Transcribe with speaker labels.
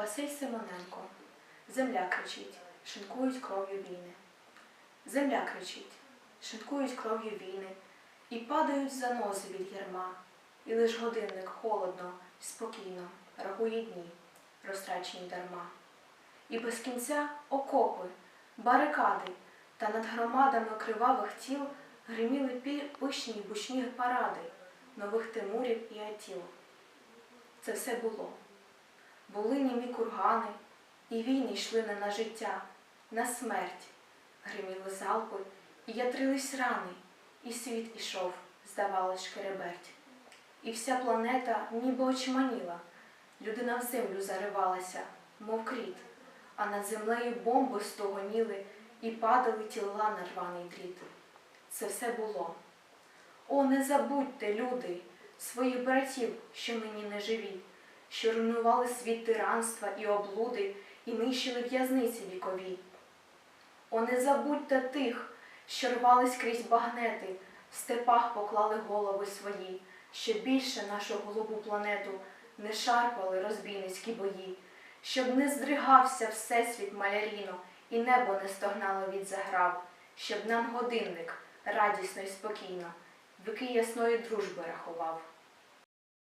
Speaker 1: Василь Симоненко. Земля кричить, шинкують кров'ю війни. Земля кричить, шинкують кров'ю війни, і падають занози від ярма, і лиш годинник холодно, спокійно рахує дні, розтрачені дарма. І без кінця окопи, барикади, та над громадами кривавих тіл гриміли пишні й бучні паради нових Тимурів і Атіл. Це все було. Були німі кургани, і війни йшли не на життя, на смерть. Гриміли залпи, і ятрились рани, і світ ішов, здавалось, шкереберть. І вся планета ніби очманіла, людина в землю заривалася, мов кріт, а над землею бомби стогоніли і падали тіла на рваний дріт. Це все було. О, не забудьте, люди, своїх братів, що нині не живі, що руйнували світ тиранства і облуди і нищили в'язниці вікові. О, не забудьте тих, що рвались крізь багнети, в степах поклали голови свої, щоб більше нашу голубу планету не шарпали розбійницькі бої, щоб не здригався всесвіт маляріно, і небо не стогнало від заграв, щоб нам годинник радісно і спокійно, вики ясної дружби рахував.